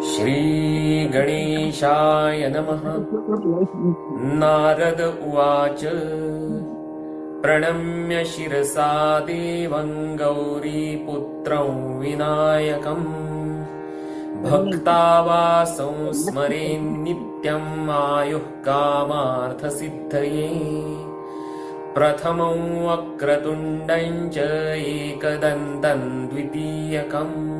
श्रीगणेशाय नमः। नारद उवाच। प्रणम्य शिरसा देवं गौरीपुत्रं विनायकम्। भक्तावासं स्मरेन्नित्यम् आयुः कामार्थसिद्धये। प्रथमं वक्रतुण्डं च एकदन्तं द्वितीयकम्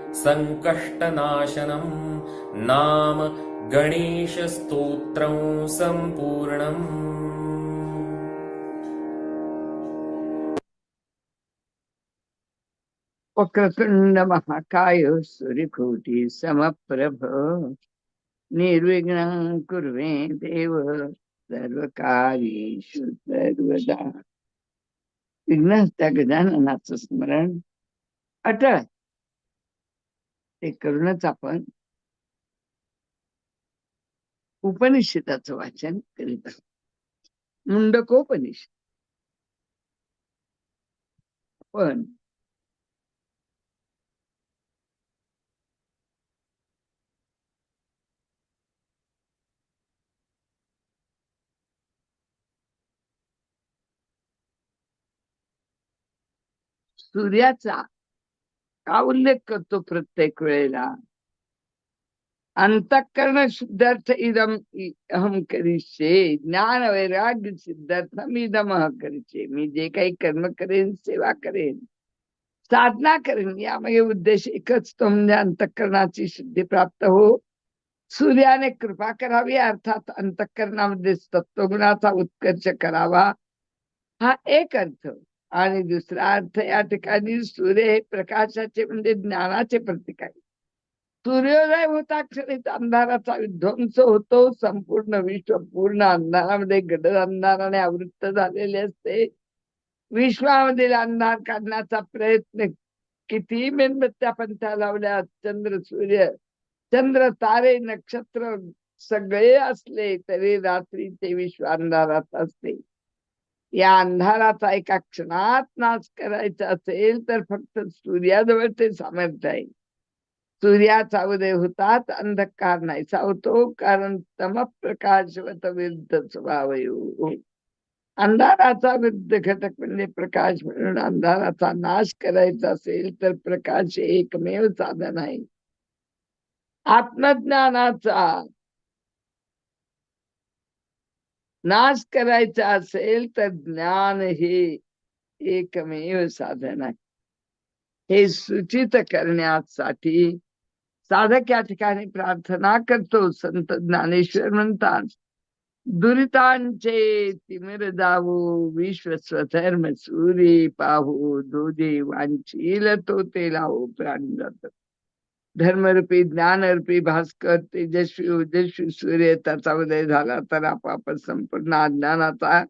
सङ्कष्टनाशनं नाम गणेशस्तोत्रं सम्पूर्णम्। वक्रतुण्डमहाकाय महाकाय सूर्यकोटी समप्रभ निर्विघ्नं कुर्वे देव सर्वकार्येषु सर्वदा। विघ्न त्या गजाननाचं स्मरण अटळ। ते करूनच आपण उपनिषदाचं वाचन करीत आहोत. मुंडकोपनिषद. पण सूर्याचा का उल्लेख करतो प्रत्येक वेळेला? अंतःकरण शुद्धार्थ इदम अहम करिष्ये ज्ञान वैराग्य सिद्धार्थम इदम अह करिष्ये. मी जे काही कर्म करेन सेवा करेन साधना करेन यामागे उद्देश एकच तो म्हणजे अंतःकरणाची शुद्धी प्राप्त हो. सूर्याने कृपा करावी अर्थात अंतःकरणामध्ये तत्वगुणाचा उत्कर्ष करावा. हा एक अर्थ. आणि दुसरा अर्थ या ठिकाणी सूर्य हे प्रकाशाचे म्हणजे ज्ञानाचे प्रतीक आहे. सूर्योदय होता क्षणीच अंधाराचा विध्वंस होतो संपूर्ण विश्व पूर्ण अंधारामध्ये गडद अंधाराने आवृत्त झालेले असते. विश्वामधील अंधार काढण्याचा प्रयत्न किती मेणबत्त्या पंथ्या लावल्या चंद्र सूर्य चंद्र तारे नक्षत्र सगळे असले तरी रात्रीचे विश्व अंधारात असते. या अंधाराचा एका क्षणात नाश करायचा असेल तर फक्त सूर्याजवळ ते सामर्थ्य आहे सूर्याचा उदय होतात अंधकार नाहीसा होतो कारण तम प्रकाशवत विरुद्ध स्वभाव अंधाराचा विरुद्ध घटक म्हणजे प्रकाश म्हणून अंधाराचा नाश करायचा असेल तर प्रकाश हे एकमेव साधन आहे आत्मज्ञानाचा नाश करायचा असेल तर ज्ञान हे एकमेव साधन आहे. हे सूचित करण्यासाठी साधक या ठिकाणी प्रार्थना करतो. संत ज्ञानेश्वर म्हणतात दुरितांचे तिमिर जावो विश्व स्वधर्म सूर्य पाहू दोदे वांचील तो ते लावो प्राण जातो धर्मरूपी ज्ञानरूपी भास्कर तेजस्वी ओजस्वी सूर्य त्याचा उदय झाला तर आपाप संपूर्ण अज्ञानाचा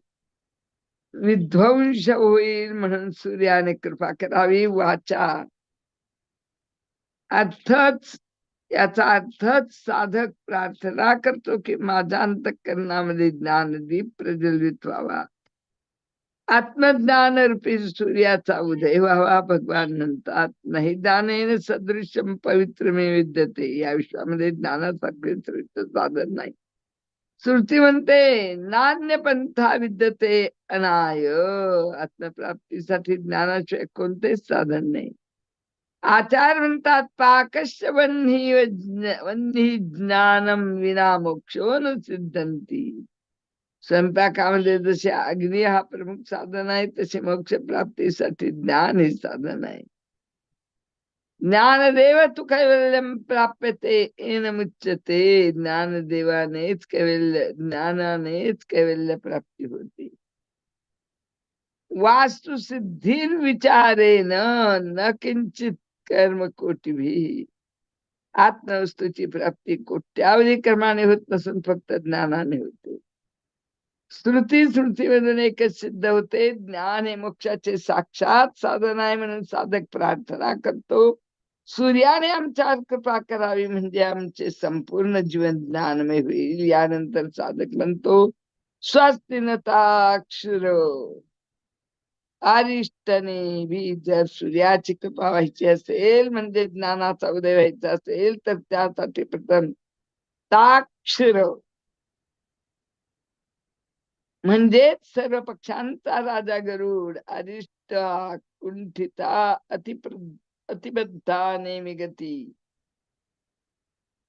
विध्वंस होईल म्हणून सूर्याने कृपा करावी. वाचा. अर्थच याचा अर्थच साधक प्रार्थना करतो की माझ्या अंतकरणामध्ये ज्ञानदीप प्रज्वलित व्हावा. आत्मज्ञान रूपी सूर्याचा उदय व्हावा भगवान म्हणतात नाही दानेन सदृश्यम पवित्र मे विद्यते। या विश्वामध्ये ज्ञानासारखे श्रेष्ठ साधन नाही. श्रुती म्हणते नान्य पंथा विद्यते अनाय. आत्मप्राप्तीसाठी ज्ञानाशिवाय कोणतेच साधन नाही. आचार म्हणतात पाकश्य वन्ही वन्ही ज्ञानम विना मोक्षो न सिद्धंती स्वयंपाकामध्ये जसे अग्नी हा प्रमुख साधन आहे तसे मोक्ष प्राप्तीसाठी ज्ञान हे साधन आहे. ज्ञानदेव तू कैवल्यम प्राप्यते एन मुच्यते. ज्ञानदेवानेच कैवल्य ज्ञानानेच कैवल्य प्राप्ती होती. वास्तु सिद्धीर विचारेन न किंचित कर्म कोटीभी आत्मवस्तूची प्राप्ती कोट्यावधी कर्माने होत नसून फक्त ज्ञानाने होते. श्रुती श्रुतीमधून एकच सिद्ध होते ज्ञान हे मोक्षाचे साक्षात साधन आहे म्हणून साधक प्रार्थना करतो. सूर्याने आमच्या कृपा करावी म्हणजे आमचे संपूर्ण जीवन ज्ञानमय होईल. यानंतर साधक म्हणतो स्वस्तिनताक्षर आरिष्टने भी जर सूर्याची कृपा व्हायची असेल म्हणजे ज्ञानाचा उदय व्हायचा असेल तर त्यासाठी प्रथम ताक्षर म्हणजेच सर्व पक्षांचा राजा गरुड अरिष्ट कुंठिता अतिप्र अतिबद्धा नेमी गती.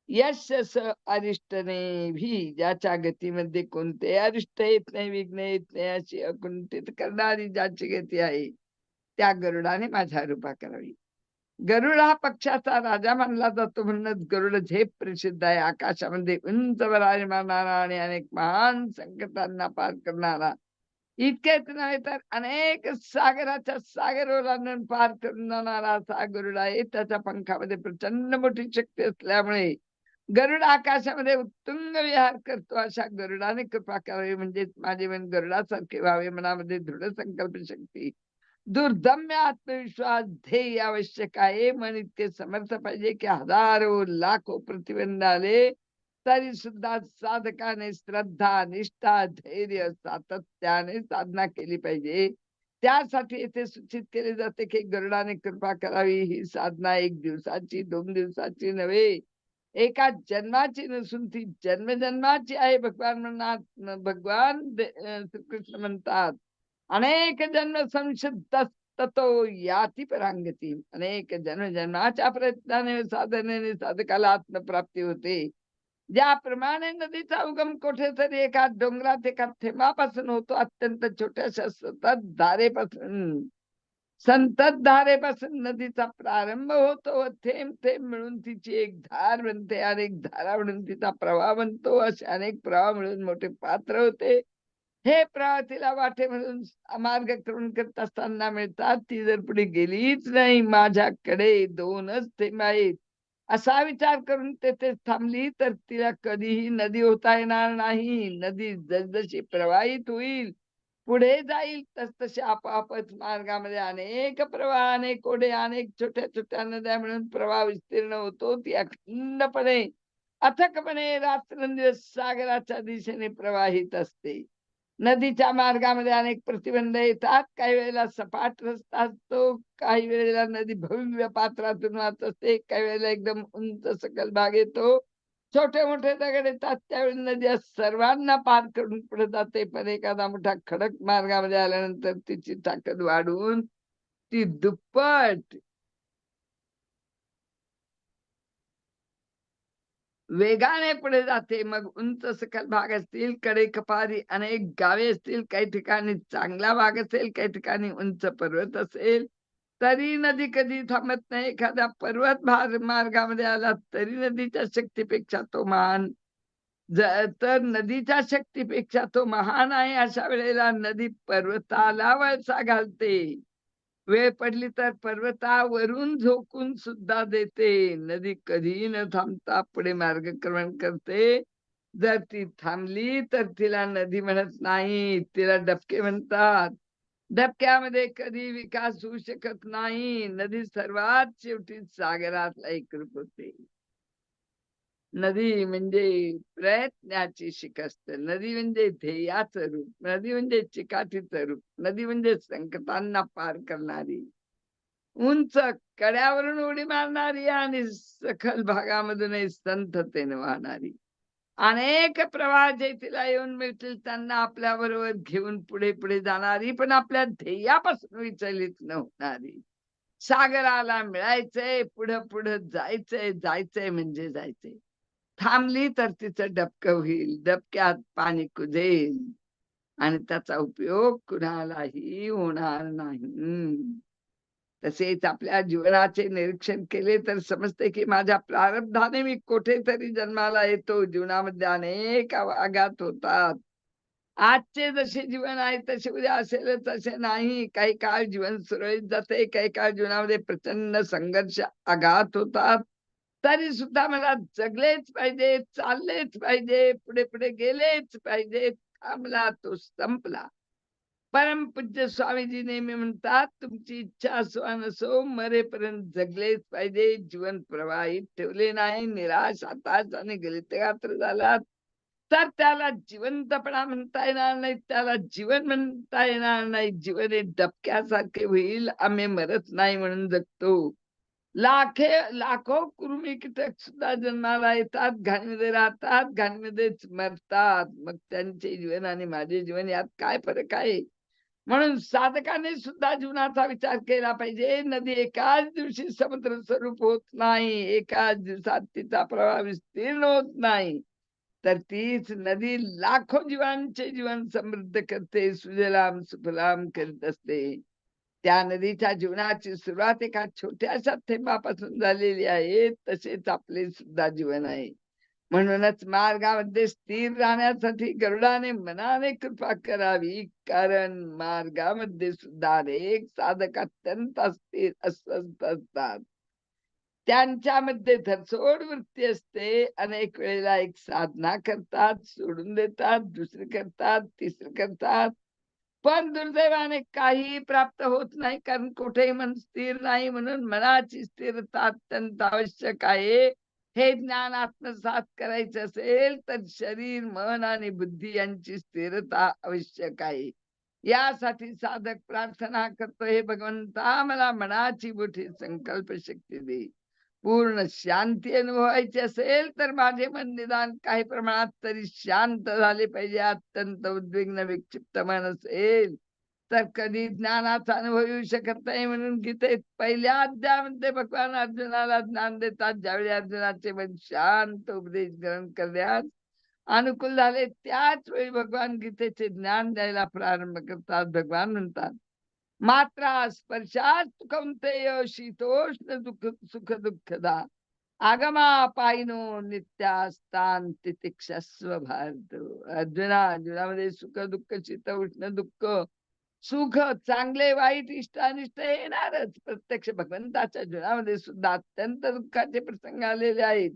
यश अरिष्टने भी ज्याच्या गतीमध्ये कोणते अरिष्ट येत नाही विघ्न येत नाही अशी अकुंठित करणारी ज्याची गती आहे त्या गरुडाने माझ्या रूपा करावी. गरुड हा पक्षाचा राजा मानला जातो. म्हणूनच गरुड झेप प्रसिद्ध आहे. आकाशामध्ये उंच वरारी मारणारा आणि अनेक महान संकटांना पार करणारा. इतकेच नव्हे तर अनेक सागराच्या सागर ओलांडून पार करून जाणारा असा गरुड आहे. त्याच्या पंखामध्ये प्रचंड मोठी शक्ती असल्यामुळे गरुड आकाशामध्ये उत्तुंग विहार करतो. अशा गरुडाने कृपा करावी. म्हणजे माझे मन गरुडासारखे व्हावे. मनामध्ये दृढ संकल्प शक्ती दुर्दम्य आत्मविश्वास ध्येय आवश्यक आहे म्हण इतके समर्थ पाहिजे की हजारो लाखो प्रतिबंध आले तरी सुद्धा साधकाने श्रद्धा निष्ठा धैर्य सातत्याने साधना केली पाहिजे. त्यासाठी येथे सूचित केले जाते की गरुडाने कृपा करावी. ही साधना एक दिवसाची दोन दिवसाची नव्हे. एका जन्माची नसून ती जन्मजन्माची आहे भगवान म्हणणार भगवान श्रीकृष्ण म्हणतात. अनेक जन्म संशुद्ध याती परांगती अनेक जन्म जन्माच्या प्रयत्नाने साधनेने साधकाला आत्मप्राप्ती होते ज्याप्रमाणे नदीचा उगम कुठेतरी एका डोंगरात एका थेंबापासून होतो अत्यंत छोट्याशा सतत धारेपासून। संतत धारेपासून नदीचा प्रारंभ होतो थेंब थेंब मिळून तिची एक धार बनते अनेक धारा म्हणून तिचा प्रवाह बनतो असे अनेक प्रवाह मिळून मोठे पात्र होते। हे प्रवाह तिला वाटे म्हणून मार्गक्रमण करत असताना मिळतात. ती जर पुढे गेलीच नाही माझ्याकडे दोनच थेंब आहेत. असा विचार करून तेथे थांबली तर तिला कधीही नदी होता येणार नाही. नदी जसजशी प्रवाहित होईल पुढे जाईल तस तसे आपापच मार्गामध्ये अनेक प्रवाह अनेक ओढे अनेक छोट्या छोट्या नद्या मिळून प्रवाह विस्तीर्ण होतो. ती अखंडपणे अथकपणे रात्रंदिवस सागराच्या दिशेने प्रवाहित असते. नदीच्या मार्गामध्ये अनेक प्रतिबंध येतात. काही वेळेला सपाट रस्ता असतो काही वेळेला नदी भव्य पात्रातून वाहत असते काही वेळेला एकदम उंच सकल भाग येतो. छोटे मोठे दगड येतात त्यावेळी नदी सर्वांना पार करून पुढे जाते. पण एखादा मोठा खडक मार्गामध्ये आल्यानंतर तिची ताकद वाढून ती दुप्पट वेगाने पुढे जाते. मग उंच सखल भाग असतील कडे कपारी अनेक गावे असतील काही ठिकाणी चांगला भाग असेल काही ठिकाणी उंच पर्वत असेल. तरी नदी कधी थांबत नाही. एखाद्या पर्वत मार्गामध्ये आला तरी नदीच्या शक्तीपेक्षा तो महान. तर नदीच्या शक्तीपेक्षा तो महान आहे. अशा वेळेला नदी पर्वताला वळसा घालते. वेळ पडली तर पर्वतावरून झोकून सुद्धा देते. नदी कधी न थांबता पुढे मार्गक्रमण करते. जर ती थांबली तर तिला नदी म्हणत नाही तिला डबके म्हणतात. डबक्यामध्ये कधी विकास होऊ शकत नाही. नदी सर्वात शेवटी सागरातला एकरूप होते. नदी म्हणजे प्रयत्नाची शिकस्त नदी म्हणजे ध्येयाचं रूप नदी म्हणजे चिकाटीचं रूप नदी म्हणजे संकटांना पार करणारी उंच कड्यावरून उडी मारणारी आणि सखल भागामधूनही संथतेने वाहणारी. अनेक प्रवाह जे तिला येऊन मिळतील त्यांना आपल्या बरोबर घेऊन पुढे पुढे जाणारी पण आपल्या ध्येयापासून विचलित न होणारी. सागराला मिळायचंय पुढं पुढं जायचंय जायचंय म्हणजे जायचंय थांबली तर तिचं डबकं होईल. डबक्यात पाणी कुजेल. आणि त्याचा उपयोग कुणालाही होणार नाही. तसेच आपल्या जीवनाचे निरीक्षण केले तर समजते की माझ्या प्रारब्धाने मी कुठेतरी जन्माला येतो. जीवनामध्ये अनेक आघात होतात. आजचे जसे जीवन आहे तसे उद्या असेलच तसे नाही. काही काळ जीवन सुरळीत जाते काही काळ जीवनामध्ये प्रचंड संघर्ष आघात होतात. तरी सुद्धा मला जगलेच पाहिजे चाललेच पाहिजे पुढे पुढे गेलेच पाहिजे थांबला तो संपला। परम पूज्य स्वामीजी नेहमी म्हणतात तुमची इच्छा असो नसो मरेपर्यंत जगलेच पाहिजे जीवन प्रवाहित ठेवले नाही निराश हताश आणि गलितगात्र झालात. तर त्याला जिवंतपणा म्हणता येणार नाही त्याला जीवन म्हणता येणार नाही जीवन हे डबक्यासारखे होईल आम्ही मरत नाही म्हणून जगतो. लाखे लाखो कृमी कीटक सुद्धा जन्माला येतात. घाणीमध्ये राहतात. घाणीमध्येच मरतात. मग त्यांचे जीवन आणि माझे जीवन यात काय फरक आहे? म्हणून साधकाने सुद्धा जीवनाचा विचार केला पाहिजे. नदी एकाच दिवशी समुद्र स्वरूप होत नाही. एकाच दिवसात तिचा प्रवाह विस्तीर्ण होत नाही. तर तीच नदी लाखो जीवांचे जीवन समृद्ध करते. सुजलाम सुफलाम करीत असते. त्या नदीच्या जीवनाची सुरुवात एका छोट्याशा थेंबापासून झालेली आहे. तसेच आपले सुद्धा जीवन आहे. म्हणूनच मार्गामध्ये स्थिर राहण्यासाठी गरुडाने मनाने कृपा करावी. कारण मार्गामध्ये सुद्धा अनेक साधक अत्यंत अस्थिर अस्वस्थ असतात. त्यांच्यामध्ये धरसोड वृत्ती असते. अनेक वेळेला एक साधना करतात सोडून देतात दुसरी करतात तिसरी करतात. पण दुर्दैवाने काही प्राप्त होत नाही कारण कुठेही मन स्थिर नाही म्हणून मनाची स्थिरता अत्यंत आवश्यक आहे. हे ज्ञान आत्मसात करायचे असेल तर शरीर मन आणि बुद्धी यांची स्थिरता आवश्यक आहे. यासाठी साधक प्रार्थना करतो हे भगवंता मला मनाची मोठी संकल्प शक्ती दे. पूर्ण शांती अनुभवायची असेल तर माझे मन निदान काही प्रमाणात तरी शांत झाले पाहिजे अत्यंत उद्विग्न विक्षिप्त मन असेल. तर कधी ज्ञानाचा अनुभव येऊ शकत नाही म्हणून गीतेत पहिल्या अध्यायामध्ये भगवान अर्जुनाला ज्ञान देतात ज्यावेळी अर्जुनाचे मन शांत उपदेश ग्रहण करण्यास अनुकूल झाले त्याच वेळी भगवान गीतेचे ज्ञान द्यायला प्रारंभ करतात. भगवान म्हणतात मात्रा स्पर्शात सुखमते शीतोष्ण दुःख सुख दुःखदा। आगमा पायनो नित्यास्तान तितिक्षस्व भारत। अर्जुना अर्जुनामध्ये सुख दुःख शीत उष्ण दुःख सुख चांगले वाईट इष्ट अनिष्ट येणारच। प्रत्यक्ष भगवंताच्या जीवनामध्ये सुद्धा अत्यंत दुःखाचे प्रसंग आलेले आहेत।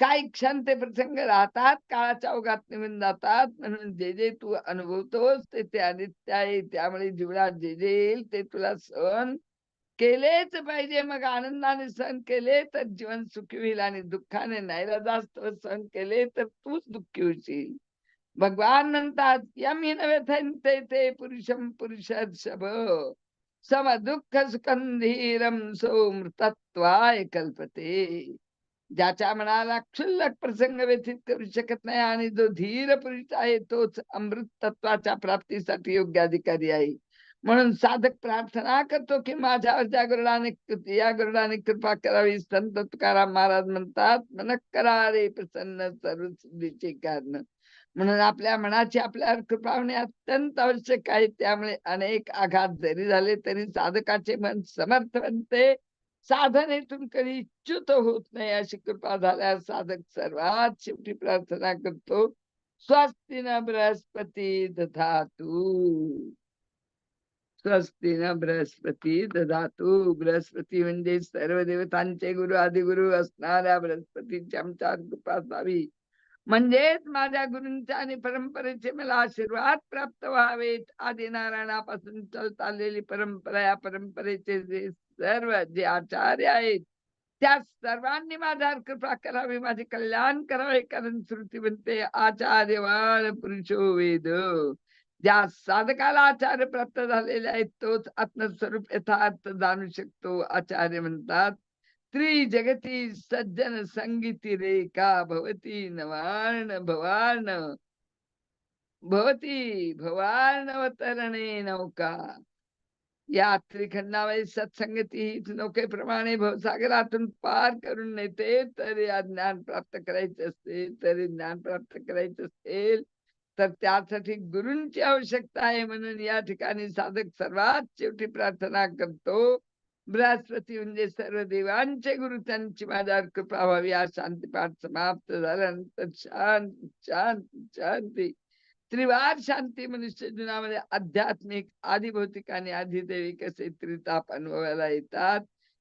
काही क्षण ते प्रसंग राहतात काळाच्या ओघात निघून जातात. म्हणून जे जे तू अनुभवतोस ते ते अनित्य आहे. त्यामुळे जीवनात जे जे येईल ते तुला सहन केलेच पाहिजे. मग आनंदाने सहन केले तर जीवन सुखी होईल आणि दुःखाने नाहीला जास्त सहन केले तर तूच दुःखी होशील. भगवान म्हणतात यमीन व्यथंते ते पुरुषम पुरुषर्षभ सम दुःख सुखंधीरम सो मृतत्वाय कल्पते। ज्याच्या मनाला क्षुल्लक प्रसंग व्यथित करू शकत नाही आणि जो धीर पुरुष आहे तोच अमृत तत्वाच्या प्राप्तीसाठी योग्य अधिकारी आहे. म्हणून साधक प्रार्थना करतो की माझ्यावर ज्या गरुडाने या गरुडाने कृपा करावी संत तुकाराम महाराज म्हणतात मन करा रे प्रसन्न सर्व सिद्धीचे कारण. म्हणून आपल्या मनाची आपल्यावर कृपा होणे अत्यंत आवश्यक आहे. त्यामुळे अनेक आघात जरी झाले तरी साधकाचे मन समर्थ बनते. साधनेतून कधी च्युत होत नाही अशी कृपा झाल्यास साधक सर्वात शेवटी प्रार्थना करतो. स्वस्ती न बृहस्पती दधातू. स्वस्ती न बृहस्पती दधातू. बृहस्पती म्हणजे सर्व देवतांचे गुरु आदिगुरु असणाऱ्या बृहस्पतीची आमच्या कृपा असावी म्हणजेच माझ्या गुरूंच्या आणि परंपरेचे मला आशीर्वाद प्राप्त व्हावेत. आदी नारायणापासून चालत आलेली परंपरा या परंपरेचे जे सर्व जे आचार्य आहेत त्या सर्वांनी माझ्यावर कृपा करावी माझे कल्याण करावे कारण श्रुती म्हणते आचार्यवान पुरुषो वेद ज्या साधकाला आचार्य प्राप्त झालेले आहेत तोच आत्मस्वरूप यथार्थ जाणू शकतो. आचार्य म्हणतात त्रिजगती सज्जन संगीती रेखा भवती नवार्ण भवान भवती भवानवतरणे नौका। या त्रिखंडामध्ये सत्संगती हीच नौकेप्रमाणे भवसागरातून पार करून नेते तर या ज्ञान प्राप्त करायचे असेल तरी ज्ञान प्राप्त करायचं असेल तर त्यासाठी गुरूंची आवश्यकता आहे म्हणून या ठिकाणी साधक सर्वात शेवटी प्रार्थना करतो. बृहस्पती म्हणजे सर्व देवांचे गुरु त्यांची माझ्यावर कृपा व्हावी हा शांतीपाठ समाप्त झाल्यानंतर शांती शांती शांती. त्रिवार शांती मनुष्य जीवनामध्ये आध्यात्मिक आधिभौतिक आणि अधिदैविक असे त्रिताप अनुभवायला येतात.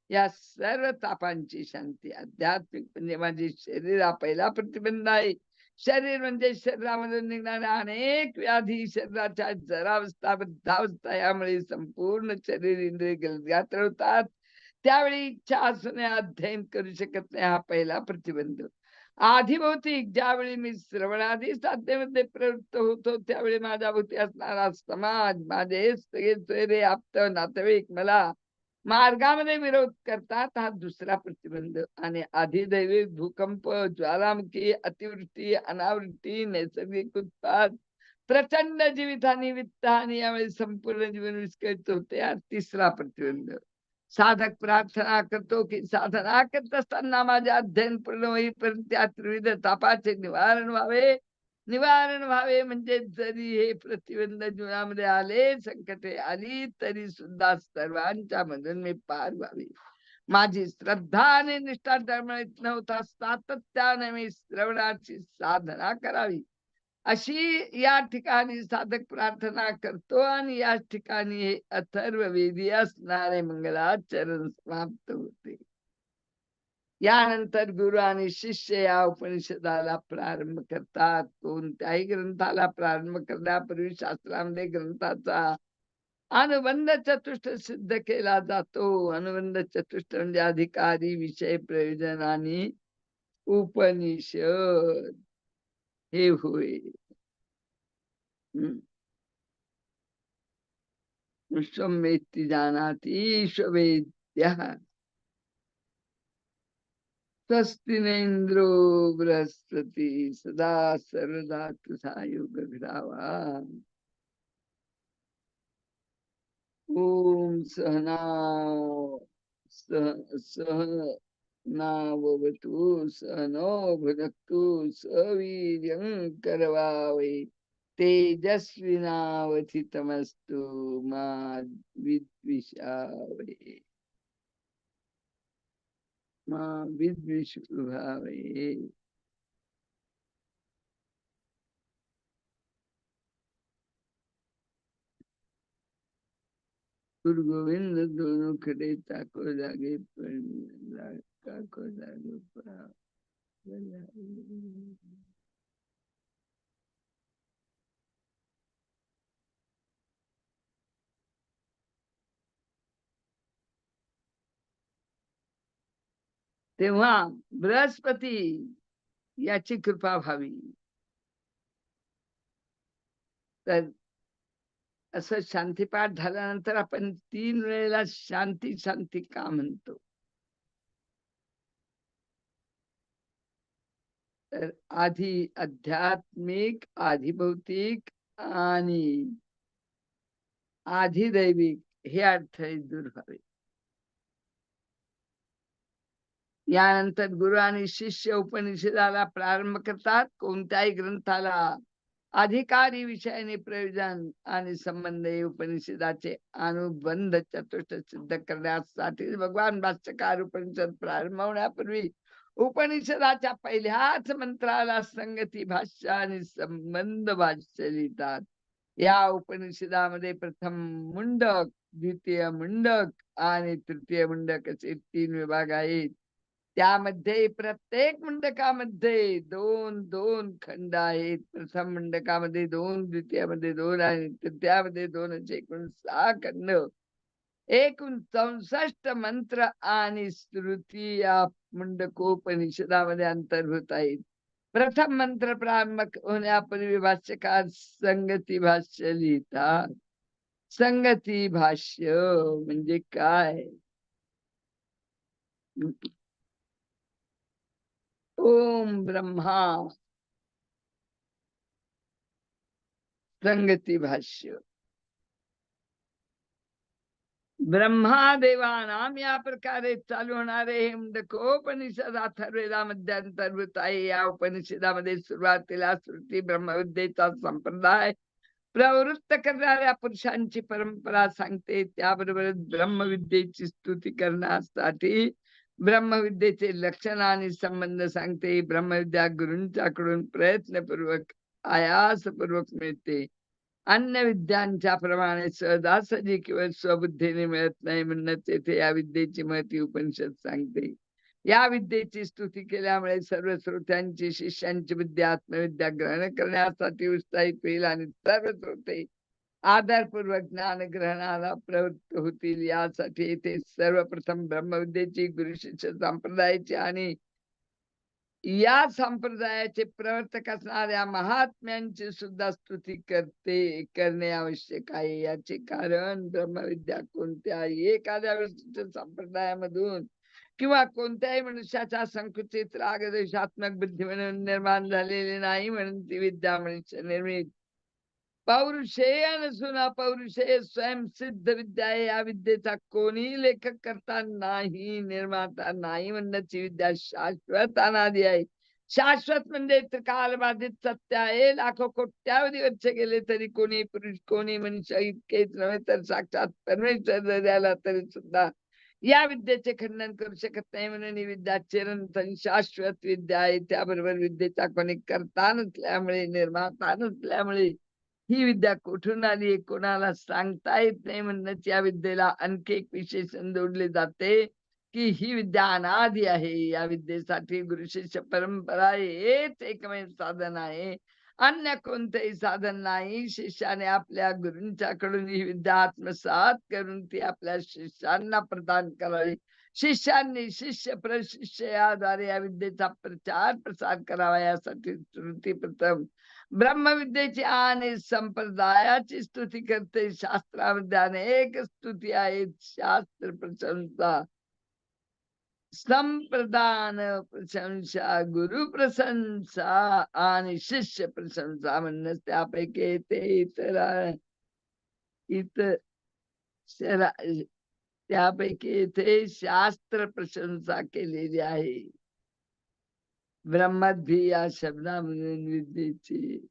या सर्व तापांची शांती आध्यात्मिक म्हणजे माझी शरीरा पहिला प्रतिबंध आहे. शरीर म्हणजे शरीरामधून निघणाऱ्या अनेक व्याधी शरीराच्या जरावस्था वृद्धावस्था यामुळे संपूर्ण शरीर इंद्रिय होतात त्यावेळी इच्छा असून अध्ययन करू शकत नाही हा पहिला प्रतिबंध आधिभौतिक ज्यावेळी मी श्रवणाधी साध्यमध्ये प्रवृत्त होतो त्यावेळी माझ्या भोवती असणारा समाज माझे सगळे सोयरे आप्त नातेवाईक मला मार्गामध्ये विरोध करतात हा दुसरा प्रतिबंध. आणि अधिदैविक भूकंप ज्वालामुखी अतिवृष्टी अनावृष्टी नैसर्गिक उत्पाद प्रचंड जीवितहानी वित्तहानी यावेळी संपूर्ण जीवन विस्कळीत होते. हा तिसरा प्रतिबंध. साधक प्रार्थना करतो की साधना करत असताना माझे अध्ययन पूर्ण होईपर्यंत त्या त्रिविध तापाचे निवारण व्हावे. निवारण व्हावे म्हणजे जरी हे प्रतिबंध जीवनामध्ये आले संकटे आली तरी सुद्धा सर्वांच्या मधून मी पार व्हावी. माझी श्रद्धा आणि निष्ठा डळमळीत नव्हता सातत्याने मी श्रवणाची साधना करावी. अशी या ठिकाणी साधक प्रार्थना करतो आणि या ठिकाणी हे अथर्व वेदी असणारे मंगलाचरण समाप्त होते. यानंतर गुरु आणि शिष्य या उपनिषदाला प्रारंभ करतात कोणत्याही ग्रंथाला प्रारंभ करण्यापूर्वी शास्त्रामध्ये ग्रंथाचा अनुबंध चतुष्ट सिद्ध केला जातो अनुबंध चतुष्ट म्हणजे अधिकारी विषय प्रयोजन आणि उपनिषद हे होय हम्म. विश्वं वेत्ति जानाति स्वस्ति न सदा सर्वदा तुषायुग घ्रावा ओम सहना सह सहनावतु सहनो भुनक्तु सवीर्यं करवावै तेजस्विनावथितमस्तु मा विद्विषावै मा विद्विषुभावै। गुरु गोविंद दोनों खड़े ताको लागे पर ताको लागे पर तेव्हा बृहस्पती याची कृपा व्हावी. तर असं शांतीपाठ झाल्यानंतर आपण तीन वेळेला शांती शांती का म्हणतो? तर आधी आध्यात्मिक आधिभौतिक आणि आधी दैविक हे अडथळे दूर व्हावे. यानंतर गुरु आणि शिष्य उपनिषदाला प्रारंभ करतात. कोणत्याही ग्रंथाला अधिकारी विषयाने प्रयोजन आणि संबंध हे उपनिषदाचे अनुबंध चतुष्ट सिद्ध करण्यासाठी भगवान भाष्यकार उपनिषद प्रारंभ होण्यापूर्वी उपनिषदाच्या पहिल्याच मंत्राला संगती भाष्य आणि संबंध भाष्य लिहितात. या उपनिषदामध्ये प्रथम मुंडक द्वितीय मुंडक आणि तृतीय मुंडक असे तीन विभाग आहेत. त्यामध्ये प्रत्येक मंडकामध्ये दोन दोन खंड आहेत. प्रथम मंडकामध्ये दोन द्वितीयामध्ये दोन आहेत तृतीयामध्ये दोन एकूण सहा खंड. एकूण चौसष्ट मंत्र आणि स्तुती या मुंडकोपनिषदामध्ये अंतर्भूत आहेत. प्रथम मंत्र प्रारंभ होण्यापूर्वी भाष्यकार संगती भाष्य लिहितात. संगती भाष्य म्हणजे काय? ओम ब्रह्मा। संगती भाष्य। ब्रह्मादेवानाम या प्रकारे चालू होणारे हे मुंडकोपनिषद अथर्वेदामध्ये अंतर्भूत आहे या उपनिषदामध्ये सुरुवातीला श्रुती ब्रह्मविद्येचा संप्रदाय प्रवृत्त करणाऱ्या पुरुषांची परंपरा सांगते. त्याबरोबरच ब्रह्मविद्येची स्तुती करण्यासाठी ब्रह्मविद्येचे लक्षण आणि संबंध सांगते. ब्रह्मविद्या गुरूंच्याकडून प्रयत्नपूर्वक आयासपूर्वक मिळते. अन्य विद्यांच्या प्रमाणे सहदासजी किंवा स्वबुद्धीने मिळत नाही म्हणूनच येथे या विद्येची महती उपनिषद सांगते. या विद्येची स्तुती केल्यामुळे सर्व श्रोत्यांची शिष्यांची बुद्धी आत्मविद्या ग्रहण करण्यासाठी उत्साहित होईल आणि सर्व श्रोते आदरपूर्वक ज्ञान ग्रहणाला प्रवृत्त होतील. यासाठी ते सर्वप्रथम ब्रह्मविद्येची गुरु शिष्य संप्रदायाची आणि या संप्रदायाचे प्रवर्तक असणाऱ्या महात्म्यांची सुद्धा स्तुती करते करणे आवश्यक आहे. याचे कारण ब्रह्मविद्या कोणत्याही एखाद्या विशिष्ट संप्रदायामधून किंवा कोणत्याही मनुष्याच्या संकुचित रागदेशात्मक बुद्धी म्हणून निर्माण झालेली नाही म्हणून ती विद्या मनुष्य निर्मित पौरुषेय पौरुषे स्वयं स्वयंसिद्ध विद्या आहे या विद्येचा कोणी लेखक करता नाही निर्माता नाही म्हणण्याची विद्या शाश्वत अनादी आहे. शाश्वत म्हणजे कालबाधित सत्य आहे. लाखो कोट्यावधी वर्ष गेले तरी कोणी पुरुष कोणी मनुष्य इतकेच नव्हे तर साक्षात परमेश्वर जरी तरी सुद्धा या विद्येचे खंडन करू शकत नाही म्हणून ही विद्या चिरंतन शाश्वत विद्या आहे. त्याबरोबर विद्येचा कोणी करता नसल्यामुळे निर्माता नसल्यामुळे ही विद्या कुठून आली कोणाला सांगता येत नाही म्हणूनच या विद्येला आणखी एक विशेषण जोडले जाते की ही विद्या अनादी आहे. या विद्येसाठी गुरु शिष्य परंपरा हेच एकमेव साधन आहे. अन्य कोणतंही साधन नाही. शिष्याने आपल्या गुरूंच्याकडून ही विद्या आत्मसात करून ती आपल्या शिष्यांना प्रदान करावी. शिष्यांनी शिष्य प्रशिष्य याद्वारे या विद्येचा प्रचार प्रसार करावा. यासाठी श्रुती प्रथम ब्रह्मविद्येची आणि संप्रदायाची स्तुती करते शास्त्रामध्ये अनेक स्तुती आहेत शास्त्र प्रशंसा। संप्रदान प्रशंसा गुरु प्रशंसा आणि शिष्य प्रशंसा म्हणणं त्यापैकी ते इतर इतर त्यापैकी ते शास्त्र प्रशंसा केलेली आहे। ब्रह्मद्भी या शब्दामधून विद्येची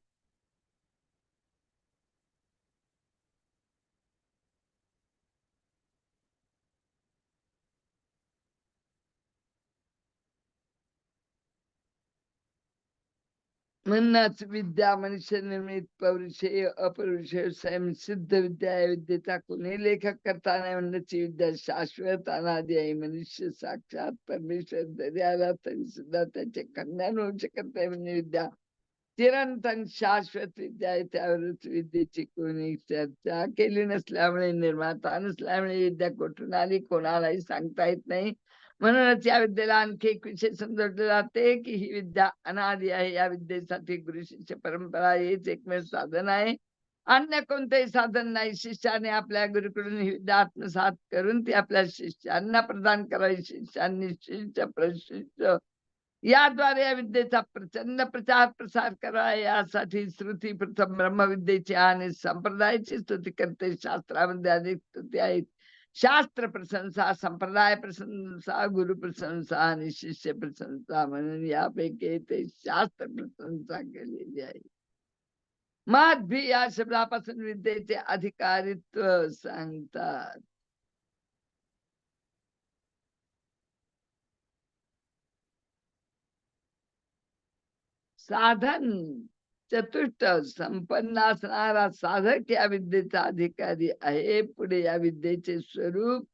म्हणूनच विद्या मनुष्य निर्मित पौरुषेय अपौरुषेय स्वयंसिद्ध विद्या या विद्येचा कोणी लेखक करता नाही म्हणण्याची विद्या शाश्वत अनादी आहे मनुष्य साक्षात परमेश्वर जरी आला तरी सुद्धा त्याचे कल्याण होऊ शकत नाही म्हणजे विद्या चिरंतन शाश्वत विद्या आहे त्यावरच विद्येची कोणी चर्चा केली नसल्यामुळे निर्माता नसल्यामुळे विद्या कुठून आली कोणालाही सांगता येत नाही म्हणूनच या विद्येला आणखी एक विषय समजवले जाते की ही विद्या अनादी आहे. या विद्येसाठी गुरु शिष्य परंपरा हेच एकमेव साधन आहे. अन्य कोणतेही साधन नाही. शिष्याने आपल्या गुरुकडून ही विद्या आत्मसात करून ती आपल्या शिष्यांना प्रदान करावी. शिष्यांनी शिष्य प्रशिष्य याद्वारे या विद्येचा प्रचंड प्रचार प्रसार करावा. यासाठी श्रुती प्रथम ब्रह्मविद्येची आणि संप्रदायाची स्तुती करते. शास्त्रामध्ये अनेक स्तुती आहेत शास्त्र प्रशंसा संप्रदाय प्रशंसा गुरु प्रशंसा आणि शिष्य प्रशंसा म्हणून यापैकी ते शास्त्र प्रशंसा केलेली आहे. भी या शब्दापासून विद्येचे अधिकारित्व सांगतात. साधन चतुष्ट संपन्न असणारा साधक या विद्येचा अधिकारी आहे. पुढे या विद्येचे स्वरूप.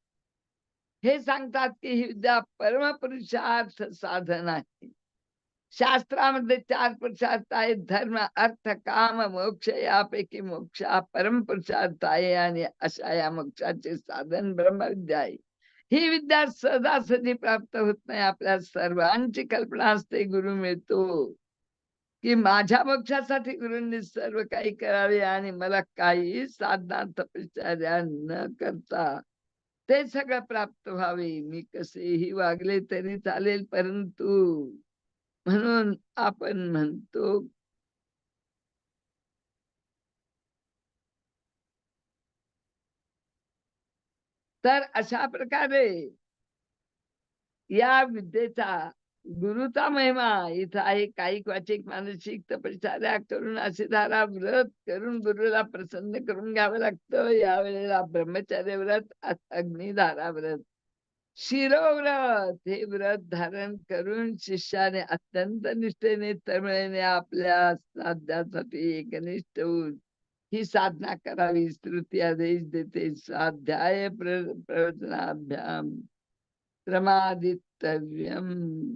हे सांगतात की ही विद्या परमपुरुषार्थ साधन आहे. शास्त्रामध्ये चार पुरुषार्थ आहेत. धर्म अर्थ काम मोक्ष यापैकी मोक्ष हा परमपुरुषार्थ आहे आणि अशा या मोक्षाचे साधन ब्रह्मविद्या आहे. ही विद्या सहजासहजी प्राप्त होत नाही. आपल्या सर्वांची कल्पना असते. गुरु मिळतो. की माझ्या मोक्षासाठी गुरुंनी सर्व काही करावे आणि मला काही साधना तपश्चर्या न करता ते सगळं प्राप्त व्हावे. मी कसेही वागले तरी चालेल परंतु म्हणून आपण म्हणतो तर अशा प्रकारे या विद्येचा गुरुचा महिमा इथं आहे काही वाचिक मानसिक तपश्चर्या करून असे धारा व्रत करून गुरुला प्रसन्न करून घ्यावं लागतं. यावेळेला ब्रह्मचर्य व्रत अग्निधारा व्रत. शिरोव्रत हे व्रत धारण करून शिष्याने अत्यंत निष्ठेने तळमळीने आपल्या साध्यासाठी एकनिष्ठ होऊन ही साधना करावी. स्तुती आदेश देते. स्वाध्याय प्र- प्रवचनाभ्याम. प्रमादितव्यम.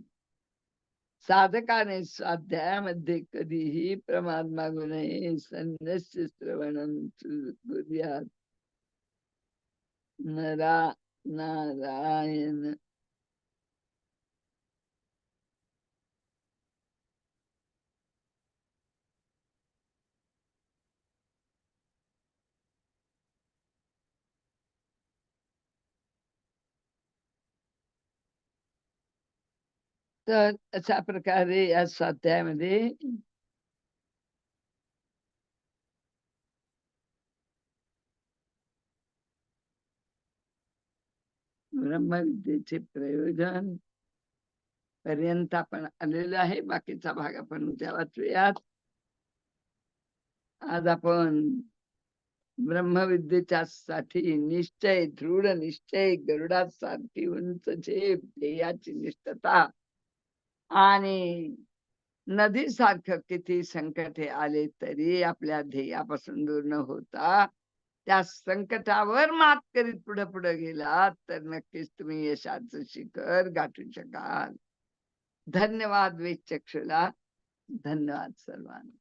साधकाने स्वाध्यायामध्ये कधीही प्रमाद मागू नये संन्यास्य श्रवण नरा नारायण तर अशा प्रकारे या स्वाध्यायामध्ये ब्रह्मविद्येचे प्रयोजन. पर्यंत आपण आलेलो आहे बाकीचा भाग आपण उद्या वाचूयात आज आपण ब्रह्मविद्येच्या साठी निश्चय दृढ निश्चय गरुडासारखी उंच झेप ध्येयाची निष्ठता. आणि नदीसारखं किती संकटे आले तरी आपल्या ध्येयापासून दूर न होता त्या संकटावर मात करीत पुढे पुढे गेलात तर नक्कीच तुम्ही यशाचं शिखर गाठू शकाल. धन्यवाद वेद चक्षुला. धन्यवाद सर्वांना.